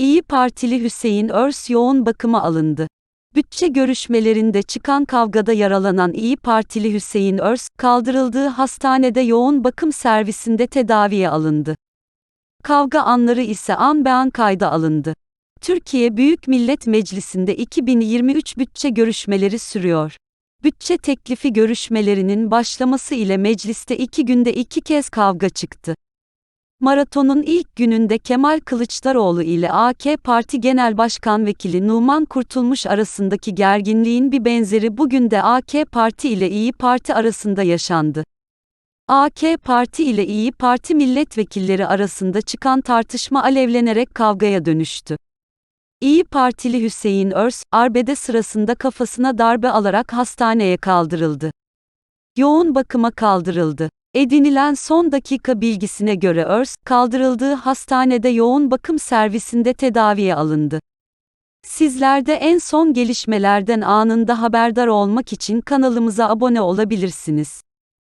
İyi Partili Hüseyin Örs yoğun bakıma alındı. Bütçe görüşmelerinde çıkan kavgada yaralanan İyi Partili Hüseyin Örs, kaldırıldığı hastanede yoğun bakım servisinde tedaviye alındı. Kavga anları ise an be an kayda alındı. Türkiye Büyük Millet Meclisi'nde 2023 bütçe görüşmeleri sürüyor. Bütçe teklifi görüşmelerinin başlaması ile mecliste iki günde iki kez kavga çıktı. Maratonun ilk gününde Kemal Kılıçdaroğlu ile AK Parti Genel Başkan Vekili Numan Kurtulmuş arasındaki gerginliğin bir benzeri bugün de AK Parti ile İyi Parti arasında yaşandı. AK Parti ile İyi Parti milletvekilleri arasında çıkan tartışma alevlenerek kavgaya dönüştü. İyi Partili Hüseyin Örs, arbede sırasında kafasına darbe alarak hastaneye kaldırıldı. Yoğun bakıma kaldırıldı. Edinilen son dakika bilgisine göre Örs, kaldırıldığı hastanede yoğun bakım servisinde tedaviye alındı. Sizler de en son gelişmelerden anında haberdar olmak için kanalımıza abone olabilirsiniz.